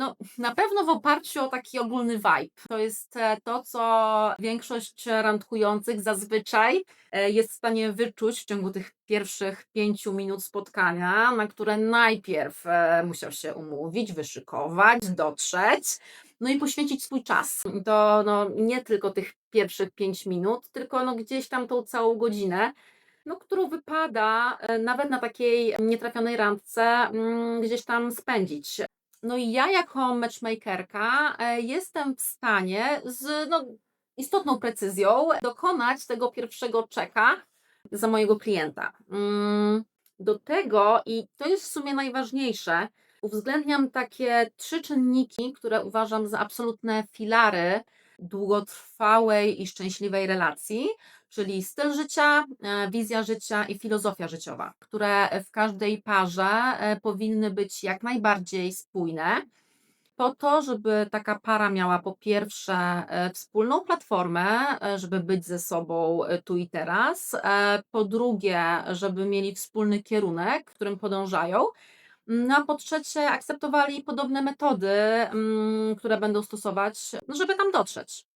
No, na pewno w oparciu o taki ogólny vibe. To jest e, to, co większość randkujących zazwyczaj e, jest w stanie wyczuć w ciągu tych pierwszych pięciu minut spotkania, na które najpierw e, musiał się umówić, wyszykować, dotrzeć, no i poświęcić swój czas. To no, nie tylko tych pierwszych pięć minut, tylko no, gdzieś tam tą całą godzinę, no, którą wypada nawet na takiej nietrafionej randce mm, gdzieś tam spędzić. No i ja jako matchmakerka e, jestem w stanie z no, istotną precyzją dokonać tego pierwszego czeka za mojego klienta. Mm, Do tego, i to jest w sumie najważniejsze, uwzględniam takie trzy czynniki, które uważam za absolutne filary długotrwałej i szczęśliwej relacji, czyli styl życia, e, wizja życia i filozofia życiowa, które w każdej parze e, powinny być jak najbardziej spójne. Po to, żeby taka para miała po pierwsze e, wspólną platformę, żeby być ze sobą tu i teraz. Po drugie, żeby mieli wspólny kierunek, którym podążają. No a po trzecie, akceptowali podobne metody, mm, które będą stosować, no, żeby tam dotrzeć.